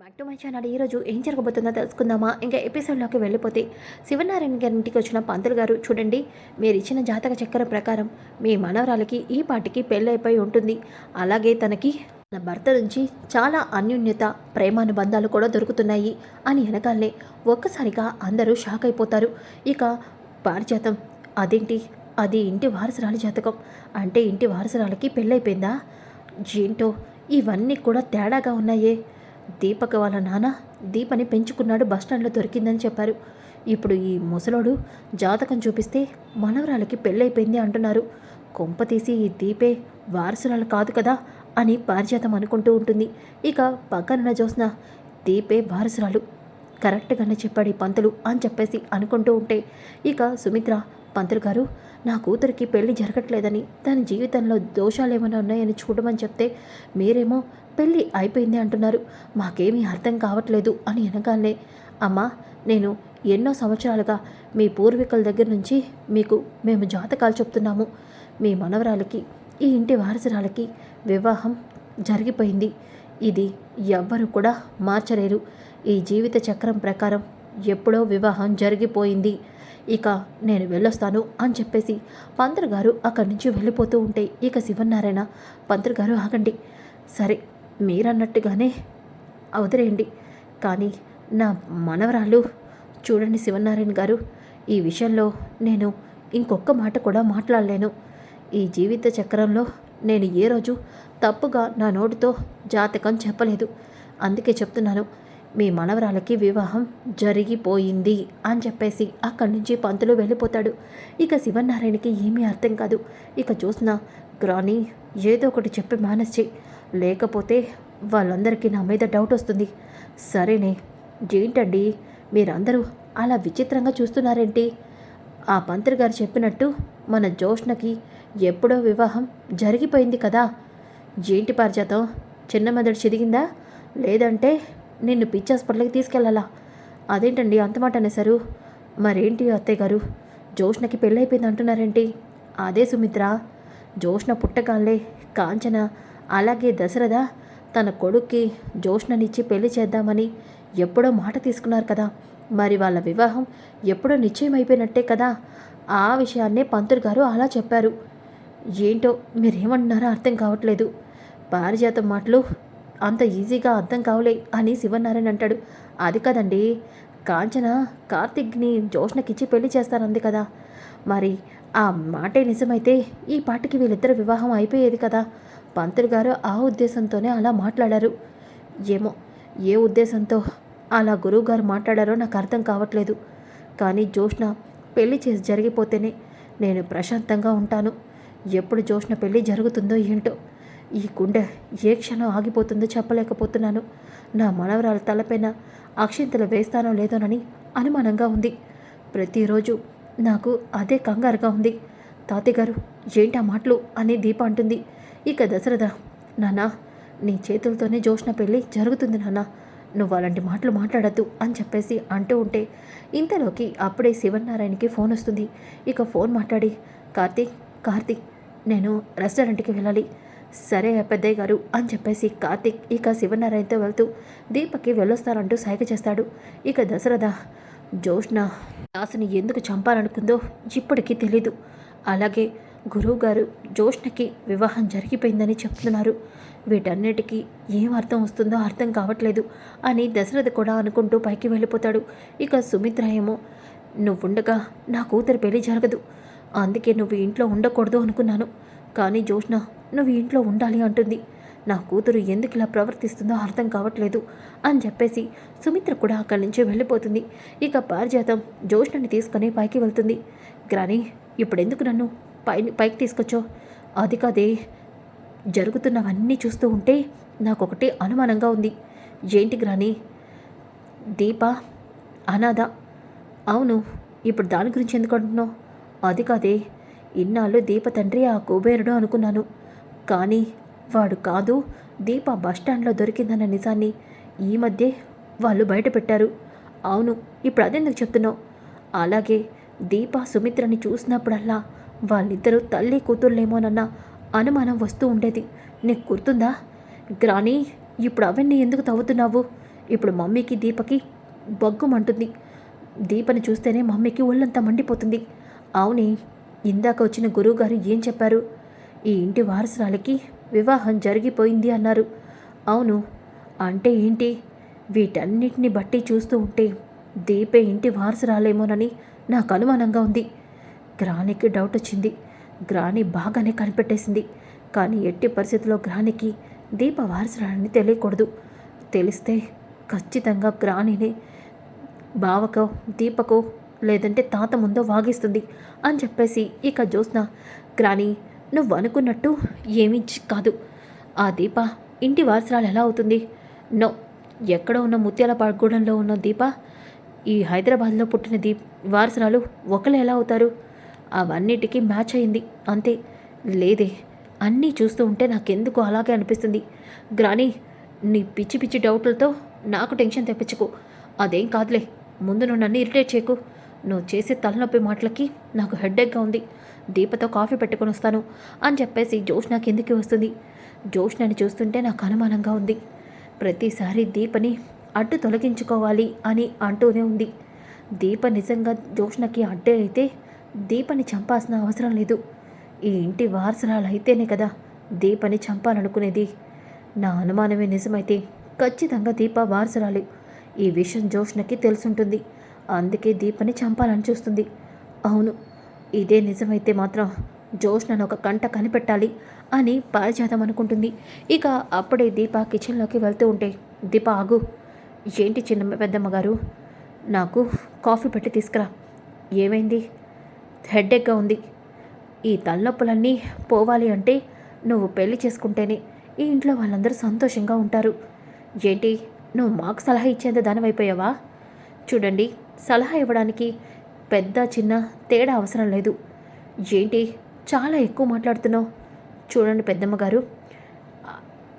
Back to my channel ఈరోజు ఏం జరగబోతుందో తెలుసుకుందామా? ఇంకా ఎపిసోడ్లోకి వెళ్ళిపోతే శివనారాయణ గారి ఇంటికి వచ్చిన పంతులు గారు చూడండి మీరు ఇచ్చిన జాతక చక్రం ప్రకారం మీ మనవరాలకి ఈ పాటికి పెళ్ళైపోయి ఉంటుంది. అలాగే తనకి తన భర్త నుంచి చాలా అన్యోన్యత ప్రేమానుబంధాలు కూడా దొరుకుతున్నాయి అని వెనకాలనే ఒక్కసారిగా అందరూ షాక్ అయిపోతారు. ఇక పారిజాతం. అదేంటి? అది ఇంటి వారసురాలి జాతకం. అంటే ఇంటి వారసురాలకి పెళ్ళైపోయిందా? ఏంటో? ఇవన్నీ కూడా తేడాగా ఉన్నాయే. దీపక వాళ్ళ నాన్న దీపని పెంచుకున్నాడు బస్టాండ్లో దొరికిందని చెప్పారు. ఇప్పుడు ఈ ముసలోడు జాతకం చూపిస్తే మనవరాలకి పెళ్ళైపోయింది అంటున్నారు. కొంప తీసి ఈ దీపే వారసురాలు కాదు కదా అని పారిజాతం అనుకుంటూ ఉంటుంది. ఇక పక్కన జోస్న దీపే వారసురాలు. కరెక్ట్గానే చెప్పాడు ఈ పంతులు అని చెప్పేసి అనుకుంటూ ఉంటే. ఇక సుమిత్ర పంతులు గారు నా కూతురికి పెళ్ళి జరగట్లేదని తన జీవితంలో దోషాలు ఏమైనా ఉన్నాయని చూడమని చెప్తే మీరేమో పెళ్ళి అయిపోయింది అంటున్నారు. మాకేమీ అర్థం కావట్లేదు అని అనగానే అమ్మా నేను ఎన్నో సంవత్సరాలుగా మీ పూర్వీకుల దగ్గర నుంచి మీకు మేము జాతకాలు చెప్తున్నాము. మీ మనవరాలకి ఈ ఇంటి వారసురాలకి వివాహం జరిగిపోయింది. ఇది ఎవ్వరు కూడా మార్చలేరు. ఈ జీవిత చక్రం ప్రకారం ఎప్పుడో వివాహం జరిగిపోయింది. ఇక నేను వెళ్ళొస్తాను అని చెప్పేసి పంతులు గారు అక్కడి నుంచి వెళ్ళిపోతూ ఉంటే ఇక శివనారాయణ పంతులు గారు ఆగండి. సరే మీరన్నట్టుగానే అవదరేయండి కానీ నా మనవరాలు చూడండి శివనారాయణ గారు ఈ విషయంలో నేను ఇంకొక మాట కూడా మాట్లాడలేను. ఈ జీవిత చక్రంలో నేను ఏ రోజు తప్పుగా నా నోటితో జాతకం చెప్పలేదు. అందుకే చెప్తున్నాను మీ మనవరాలకి వివాహం జరిగిపోయింది అని చెప్పేసి అక్కడి నుంచి పంతులు వెళ్ళిపోతాడు. ఇక శివనారాయణకి ఏమీ అర్థం కాదు. ఇక చూసిన గ్రాని ఏదో ఒకటి చెప్పి మానసి లేకపోతే వాళ్ళందరికీ నా మీద డౌట్ వస్తుంది. సరేనే ఏంటండి? మీరందరూ అలా విచిత్రంగా చూస్తున్నారేంటి? ఆ మంత్రి గారు చెప్పినట్టు మన జోష్ణకి ఎప్పుడో వివాహం జరిగిపోయింది కదా. ఏంటి పారిజాతం? చిన్న మెదడు చిరిగిందా లేదంటే నిన్ను పిచ్చి హాస్పిటల్కి తీసుకెళ్ళాలా అదేంటండి అంత మాట అనేసారు మరేంటి అత్తయ్య గారు? జోష్ణకి పెళ్ళైపోయింది అంటున్నారేంటి? అదే సుమిత్ర జోష్ణ పుట్టగాలే కాంచన అలాగే దశరథ తన కొడుక్కి జోష్ణనిచ్చి పెళ్ళి చేద్దామని ఎప్పుడో మాట తీసుకున్నారు కదా. మరి వాళ్ళ వివాహం ఎప్పుడో నిశ్చయం అయిపోయినట్టే కదా. ఆ విషయాన్నే పంతులు గారు అలా చెప్పారు. ఏంటో మీరేమంటున్నారో అర్థం కావట్లేదు. పారిజాతం మాటలు అంత ఈజీగా అర్థం కావలే అని శివనారాయణ అంటాడు. అది కదండి. కాంచన కార్తిక్ని జోష్ణకిచ్చి పెళ్ళి చేస్తానంది కదా. మరి ఆ మాటే నిజమైతే ఈ పాటికి వీళ్ళిద్దరు వివాహం అయిపోయేది కదా. పంతులు గారు ఆ ఉద్దేశంతోనే అలా మాట్లాడారు. ఏమో ఏ ఉద్దేశంతో అలా గురువుగారు మాట్లాడారో నాకు అర్థం కావట్లేదు. కానీ జోష్న పెళ్ళి చేసి జరిగిపోతేనే నేను ప్రశాంతంగా ఉంటాను. ఎప్పుడు జోష్న పెళ్ళి జరుగుతుందో ఏంటో ఈ గుండె ఏ క్షణం ఆగిపోతుందో చెప్పలేకపోతున్నాను. నా మనవరాల తలపైన అక్షింతలు వేస్తానో లేదోనని అనుమానంగా ఉంది. ప్రతిరోజు నాకు అదే కంగారుగా ఉంది. తాతగారు ఏంటి ఆ మాటలు? అని దీప అంటుంది. ఇక దశరథ నాన్న నీ చేతులతోనే జోష్న పెళ్ళి జరుగుతుంది నాన్న. నువ్వు అలాంటి మాటలు మాట్లాడద్దు అని చెప్పేసి అంటూ ఉంటే ఇంతలోకి అప్పుడే శివనారాయణకి ఫోన్ వస్తుంది. ఇక ఫోన్ మాట్లాడి కార్తీక్ కార్తీక్ నేను రెస్టారెంట్కి వెళ్ళాలి. సరే పెద్దయ్య గారు అని చెప్పేసి కార్తీక్ ఇక శివనారాయణతో వెళ్తూ దీపక్కి వెళ్ళొస్తానంటూ సైగ చేస్తాడు. ఇక దశరథ జోష్న దాసుని ఎందుకు చంపాలనుకుందో ఇప్పటికీ తెలీదు. అలాగే గురువుగారు జ్యోష్ణకి వివాహం జరిగిపోయిందని చెప్తున్నారు. వీటన్నిటికీ ఏం అర్థం వస్తుందో అర్థం కావట్లేదు అని దశరథ కూడా అనుకుంటూ పైకి వెళ్ళిపోతాడు. ఇక సుమిత్ర ఏమో నువ్వుండగా నా కూతురు పెళ్ళి జరగదు. అందుకే నువ్వు ఇంట్లో ఉండకూడదు అనుకున్నాను. కానీ జ్యోష్ణ నువ్వు ఇంట్లో ఉండాలి అంటుంది. నా కూతురు ఎందుకు ఇలా ప్రవర్తిస్తుందో అర్థం కావట్లేదు అని చెప్పేసి సుమిత్ర కూడా అక్కడి నుంచి వెళ్ళిపోతుంది. ఇక పారిజాతం జ్యోష్ణని తీసుకుని పైకి వెళ్తుంది. గ్రాని ఇప్పుడెందుకు నన్ను పై పైకి తీసుకొచ్చో. అది కాదే జరుగుతున్నవన్నీ చూస్తూ ఉంటే నాకొకటి అనుమానంగా ఉంది. ఏంటి గ్రాని దీప? అనాథ? అవును ఇప్పుడు దాని గురించి ఎందుకు అంటున్నావు? అది కాదే ఇన్నాళ్ళు దీప తండ్రి ఆ కుబేరుడు అనుకున్నాను. కానీ వాడు కాదు దీప బస్టాండ్లో దొరికిందన్న నిజాన్ని ఈ మధ్య వాళ్ళు బయట పెట్టారు. అవును ఇప్పుడు అదెందుకు చెప్తున్నావు? అలాగే దీప సుమిత్రని చూసినప్పుడల్లా వాళ్ళిద్దరూ తల్లి కూతుర్లేమోనన్న అనుమానం వస్తూ ఉండేది. నీకు గుర్తుందా? గ్రాని ఇప్పుడు అవన్నీ ఎందుకు తవ్వుతున్నావు? ఇప్పుడు మమ్మీకి దీపకి బగ్గుమంటుంది. దీపని చూస్తేనే మమ్మీకి ఒళ్ళంతా మండిపోతుంది. అవునే ఇందాక వచ్చిన గురువుగారు ఏం చెప్పారు? ఈ ఇంటి వారసురాలికి వివాహం జరిగిపోయింది అన్నారు. అవును అంటే ఏంటి? వీటన్నిటిని బట్టి చూస్తూ ఉంటే దీపే ఇంటి వారసురాలేమోనని నాకు అనుమానంగా ఉంది. గ్రానికి డౌట్ వచ్చింది. గ్రాని బాగానే కనిపెట్టేసింది. కానీ ఎట్టి పరిస్థితుల్లో గ్రానికి దీప వారసురాలని తెలియకూడదు. తెలిస్తే ఖచ్చితంగా గ్రానిని బావకో దీపకో లేదంటే తాత ముందో వాగిస్తుంది అని చెప్పేసి ఇక జ్యోత్స్న గ్రాని నువ్వు అనుకున్నట్టు ఏమీ కాదు. ఆ దీప ఇంటి వారసురాలు ఎలా అవుతుంది? నో ఎక్కడ ఉన్న ముత్యాలపాగూడెంలో ఉన్న దీప ఈ హైదరాబాద్లో పుట్టిన దీప్ వారసురాలు ఒకరు ఎలా అవుతారు? అవన్నిటికీ మ్యాచ్ అయింది. అంతే. లేదే. అన్నీ చూస్తూ ఉంటే నాకెందుకు అలాగే అనిపిస్తుంది. గ్రాని నీ పిచ్చి పిచ్చి డౌట్లతో నాకు టెన్షన్ తెప్పించుకో. అదేం కాదులే. ముందు నువ్వు నన్ను ఇరిటేట్ చేయకు. నువ్వు చేసే తలనొప్పి మాటలకి నాకు హెడ్డేక్గా ఉంది. దీపతో కాఫీ పెట్టుకొని వస్తాను అని చెప్పేసి జోష్న కిందికి వస్తుంది? జోష్నని చూస్తుంటే నాకు అనుమానంగా ఉంది. ప్రతిసారి దీపని అడ్డు తొలగించుకోవాలి అని అంటూనే ఉంది. దీప నిజంగా జోష్నకి అడ్డే అయితే దీపని చంపాల్సిన అవసరం లేదు. ఈ ఇంటి వారసురాలైతేనే అయితేనే కదా దీపని చంపాలనుకునేది. నా అనుమానమే నిజమైతే ఖచ్చితంగా దీప వారసురాలు. ఈ విషయం జోష్నకి తెలుసుంటుంది. అందుకే దీపని చంపాలని చూస్తుంది. అవును ఇదే నిజమైతే మాత్రం జోష్నను ఒక కంట కనిపెట్టాలి అని పారిజాతం అనుకుంటుంది. ఇక అప్పుడే దీప కిచెన్లోకి వెళ్తూ ఉంటే దీప ఆగు. ఏంటి చిన్న పెద్దమ్మ గారు? నాకు కాఫీ పెట్టి తీసుకురా. ఏమైంది? హెడ్ఏక్గా ఉంది. ఈ తలనొప్పులన్నీ పోవాలి అంటే నువ్వు పెళ్ళి చేసుకుంటేనే ఈ ఇంట్లో వాళ్ళందరూ సంతోషంగా ఉంటారు. ఏంటి నువ్వు మాకు సలహా ఇచ్చేంత దానివైపోయావా? చూడండి సలహా ఇవ్వడానికి పెద్ద చిన్న తేడా అవసరం లేదు. ఏంటి చాలా ఎక్కువ మాట్లాడుతున్నావు? చూడండి పెద్దమ్మ గారు.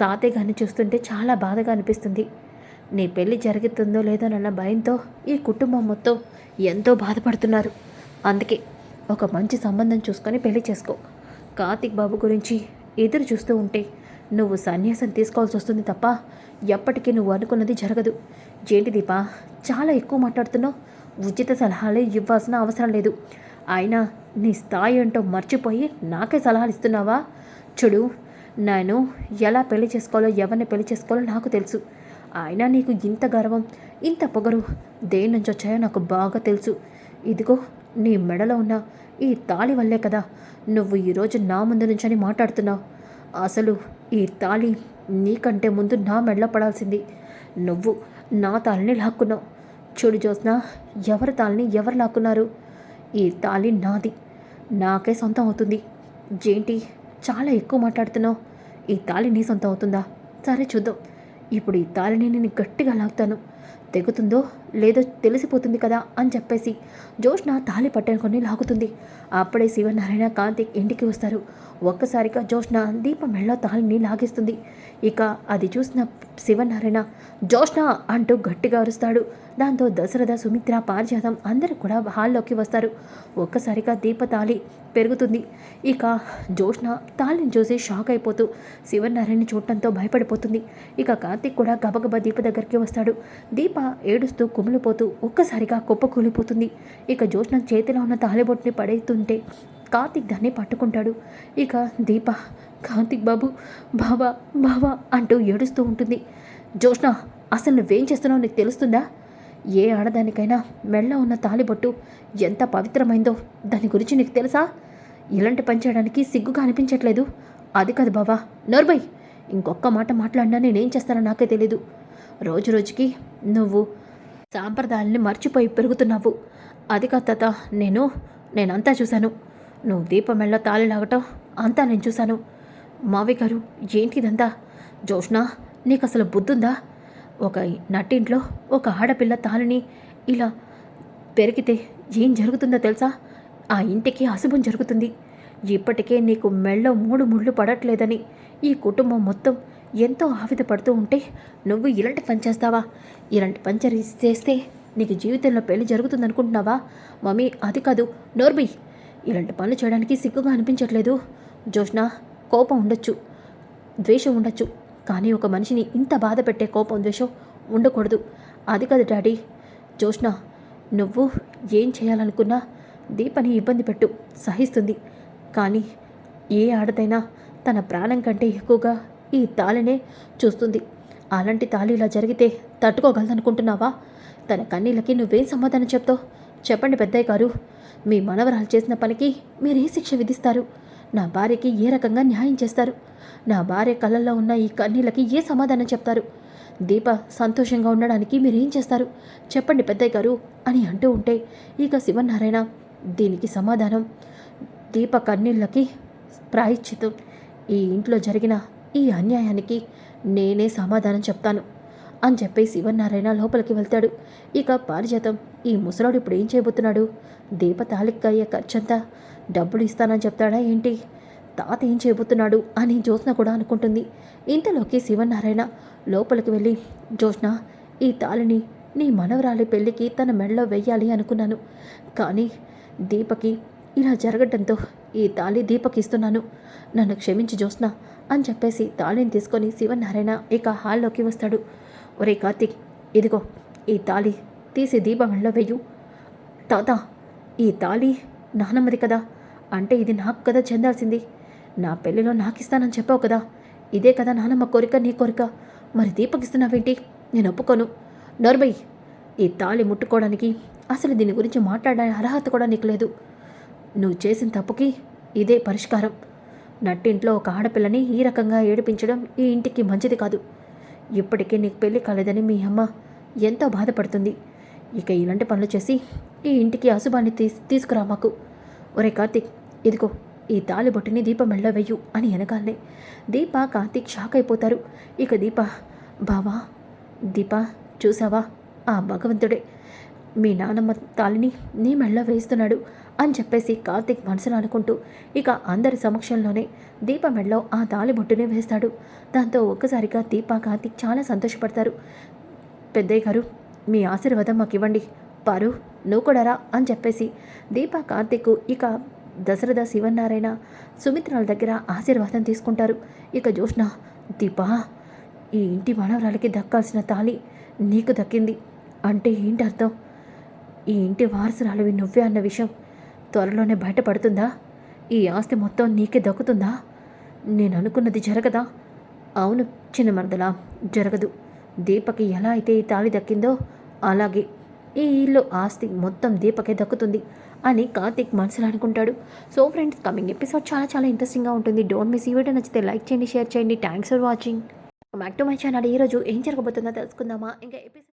తాతయ్య గారిని చూస్తుంటే చాలా బాధగా అనిపిస్తుంది. నీ పెళ్ళి జరుగుతుందో లేదోనన్న భయంతో ఈ కుటుంబం మొత్తం ఎంతో బాధపడుతున్నారు. అందుకే ఒక మంచి సంబంధం చూసుకొని పెళ్ళి చేసుకో. కార్తిక్ బాబు గురించి ఎదురు చూస్తూ ఉంటే నువ్వు సన్యాసం తీసుకోవాల్సి వస్తుంది తప్ప ఎప్పటికీ నువ్వు అనుకున్నది జరగదు. ఏంటి దీపా చాలా ఎక్కువ మాట్లాడుతున్నావు. ఉచిత సలహాలే ఇవ్వాల్సిన అవసరం లేదు. అయినా నీ స్థాయి ఏంటో మర్చిపోయి నాకే సలహాలు ఇస్తున్నావా? చూడు నేను ఎలా పెళ్ళి చేసుకోవాలో ఎవరిని పెళ్ళి చేసుకోవాలో నాకు తెలుసు. అయినా నీకు ఇంత గర్వం ఇంత పొగరు దేని నుంచి వచ్చాయో నాకు బాగా తెలుసు. ఇదిగో నీ మెడలో ఉన్న ఈ తాళి వల్లే కదా నువ్వు ఈరోజు నా ముందు నుంచని మాట్లాడుతున్నావు. అసలు ఈ తాళి నీకంటే ముందు నా మెడలో పడాల్సింది. నువ్వు నా తాళిని లాక్కున్నావు. చూడు జ్యోత్స్న ఎవరి తాళిని ఎవరు లాక్కున్నారు? ఈ తాళి నాది. నాకే సొంతం అవుతుంది. ఏంటి చాలా ఎక్కువ మాట్లాడుతున్నావు. ఈ తాళి నీ సొంతం అవుతుందా? సరే చూద్దాం. ఇప్పుడు ఈ తాళిని నేను గట్టిగా లాగుతాను తెగుతుందో లేదో తెలిసిపోతుంది కదా అని చెప్పేసి జోష్న తాళి పట్టుకొని లాగుతుంది. అప్పుడే శివనారాయణ కాంతి ఇంటికి వస్తారు. ఒక్కసారిగా జోష్న దీప మెళ్ళ తాళిని లాగేస్తుంది. ఇక అది చూసిన శివనారాయణ జోష్న అంటూ గట్టిగా అరుస్తాడు. దాంతో దశరథ సుమిత్ర పారిజాతం అందరూ కూడా హాల్లోకి వస్తారు. ఒక్కసారిగా దీప తాళి పెరుగుతుంది. ఇక జోష్న తాళిని చూసి షాక్ అయిపోతూ శివనారాయణ చూడటంతో భయపడిపోతుంది. ఇక కార్తీక్ కూడా గబగబా దీప దగ్గరికి వస్తాడు. దీప ఏడుస్తూ కుమిలిపోతూ ఒక్కసారిగా కుప్ప కూలిపోతుంది. ఇక జోష్న చేతిలో ఉన్న తాళిబొట్టుని పడేస్తుంటే కార్తిక్ దాన్ని పట్టుకుంటాడు. ఇక దీప కార్తిక్ బాబు బావా బావా అంటూ ఏడుస్తూ ఉంటుంది. జోష్న అసలు నువ్వేం చేస్తున్నావు నీకు తెలుస్తుందా? ఏ ఆడదానికైనా మెళ్ళ ఉన్న తాలిబొట్టు ఎంత పవిత్రమైందో దాని గురించి నీకు తెలుసా? ఇలాంటి పని చేయడానికి సిగ్గుగా అనిపించట్లేదు. అది కాదు బావా నోర్బై ఇంకొక్క మాట మాట్లాడినా నేనేం చేస్తానో నాకే తెలీదు. రోజు రోజుకి నువ్వు సాంప్రదాయాల్ని మర్చిపోయి పెరుగుతున్నావు. అది కాదు నేను నేనంతా చూశాను. నువ్వు దీపం మెళ్ళ తాళి లాగటం అంతా నేను చూశాను. మావి గారు ఏంటి ఇదంతా జోష్నా నీకు అసలు బుద్ధుందా? ఒక నట్టింట్లో ఒక ఆడపిల్ల తాళిని ఇలా పెరిగితే ఏం జరుగుతుందో తెలుసా? ఆ ఇంటికి అశుభం జరుగుతుంది. ఇప్పటికే నీకు మెళ్ళ మూడు ముళ్ళు పడట్లేదని ఈ కుటుంబం మొత్తం ఎంతో ఆవిద పడుతూ ఉంటే నువ్వు ఇలాంటి పని చేస్తావా? ఇలాంటి పని చేస్తే నీకు జీవితంలో పెళ్ళి జరుగుతుంది అనుకుంటున్నావా మమ్మీ అది కాదు నోర్బి ఇలాంటి పనులు చేయడానికి సిగ్గుగా అనిపించట్లేదు. జోష్ణ కోపం ఉండొచ్చు ద్వేషం ఉండొచ్చు కానీ ఒక మనిషిని ఇంత బాధ పెట్టే కోపం ద్వేషం ఉండకూడదు. అది కాదు డాడీ. జోష్ణ నువ్వు ఏం చేయాలనుకున్నా దీపని ఇబ్బంది పెట్టు సహిస్తుంది. కానీ ఏ ఆడదైనా తన ప్రాణం కంటే ఎక్కువగా ఈ తాళినే చూస్తుంది. అలాంటి తాళి ఇలా జరిగితే తట్టుకోగలదనుకుంటున్నావా? తన కన్నీళ్ళకి నువ్వేం సమాధానం చెప్తావు? చెప్పండి పెద్దయ్య గారు. మీ మనవరాలు చేసిన పనికి మీరు ఏ శిక్ష విధిస్తారు? నా భార్యకి ఏ రకంగా న్యాయం చేస్తారు? నా భార్య కళ్ళల్లో ఉన్న ఈ కన్నీళ్ళకి ఏ సమాధానం చెప్తారు? దీప సంతోషంగా ఉండడానికి మీరేం చేస్తారు? చెప్పండి పెద్దయ్య గారు అని అంటూ ఉంటే ఇక శివనారాయణ దీనికి సమాధానం దీప కన్నీళ్ళకి ప్రాయశ్చితం ఈ ఇంట్లో జరిగిన ఈ అన్యాయానికి నేనే సమాధానం చెప్తాను అని చెప్పి శివనారాయణ లోపలికి వెళ్తాడు. ఇక పారిజాతం ఈ ముసలాడు ఇప్పుడు ఏం చేయబోతున్నాడు? దీప తాలికి అయ్యే ఖర్చంతా డబ్బులు ఇస్తానని చెప్తాడా ఏంటి? తాత ఏం చేయబోతున్నాడు అని జ్యోత్న కూడా అనుకుంటుంది. ఇంతలోకి శివనారాయణ లోపలికి వెళ్ళి జ్యోత్న ఈ తాళిని నీ మనవరాలి పెళ్ళికి తన మెడలో వెయ్యాలి అనుకున్నాను. కానీ దీపకి ఇలా జరగడంతో ఈ తాళి దీపకి ఇస్తున్నాను నన్ను క్షమించి జ్యోత్స్న. అని చెప్పేసి తాళిని తీసుకొని శివనారాయణ ఇక హాల్లోకి వస్తాడు. ఒరే కార్తిక్ ఇదిగో ఈ తాళి తీసి దీపంలో వెయ్యు తాత ఈ తాళి నానమ్మది కదా అంటే ఇది నాకు కదా చెందాల్సింది. నా పెళ్ళిలో నాకు ఇస్తానని చెప్పావు కదా ఇదే కదా నానమ్మ కోరిక నీ కోరిక. మరి దీపకిస్తున్నావేంటి నేను ఒప్పుకోను. నర్బై ఈ తాళి ముట్టుకోవడానికి అసలు దీని గురించి మాట్లాడే అర్హత కూడా నీకు లేదు. నువ్వు చేసిన తప్పుకి ఇదే పరిష్కారం. నట్టింట్లో ఒక ఆడపిల్లని ఈ రకంగా ఏడిపించడం ఈ ఇంటికి మంచిది కాదు. ఇప్పటికే నీకు పెళ్ళి కాలేదని మీ అమ్మ ఎంతో బాధపడుతుంది. ఇక ఇలాంటి పనులు చేసి ఈ ఇంటికి అశుభాన్ని తీస్ తీసుకురా మాకు. ఒరే కార్తీక్ ఇదిగో ఈ తాలిబొట్టిని దీప మెళ్ళ వెయ్యు అని వెనకాలే దీప కార్తీక్ షాక్ అయిపోతారు. ఇక దీప బావా దీప చూసావా? ఆ భగవంతుడే మీ నానమ్మ తాలిని నీ మెళ్ళ వేస్తున్నాడు అని చెప్పేసి కార్తీక్ మనసులో అనుకుంటూ ఇక అందరి సమక్షంలోనే దీప మెడలో ఆ తాలిబొట్టుని వేస్తాడు. దాంతో ఒక్కసారిగా దీప కార్తీక్ చాలా సంతోషపడతారు. పెద్దయ్య గారు మీ ఆశీర్వాదం మాకు ఇవ్వండి పారు నువ్వు కూడా రా అని చెప్పేసి దీప కార్తీక్ ఇక దశరథ శివనారాయణ సుమిత్రాల దగ్గర ఆశీర్వాదం తీసుకుంటారు. ఇక జోష్ణ దీపా ఈ ఇంటి మనవరాలకి దక్కాల్సిన తాళి నీకు దక్కింది. అంటే ఏంటి అర్థం ఈ ఇంటి వారసురాలివి నువ్వే అన్న విషయం. త్వరలోనే బయటపడుతుందా? ఈ ఆస్తి మొత్తం నీకే దక్కుతుందా? నేను అనుకున్నది జరగదా? అవును చిన్న మరదలా జరగదు. దీపకి ఎలా అయితే ఈ తాళి దక్కిందో అలాగే ఈ ఇల్లు ఆస్తి మొత్తం దీపకే దక్కుతుంది అని కార్తిక్ మనసులో అనుకుంటాడు. సో ఫ్రెండ్స్ కమింగ్ ఎపిసోడ్ చాలా చాలా ఇంట్రెస్టింగ్గా ఉంటుంది. డోంట్ మిస్ ఈ వీడియో నచ్చితే లైక్ చేయండి షేర్ చేయండి. Thanks for watching back to my channel ఈరోజు ఏం జరగబోతుందో తెలుసుకుందామా? ఇంకా ఎపిసోడ్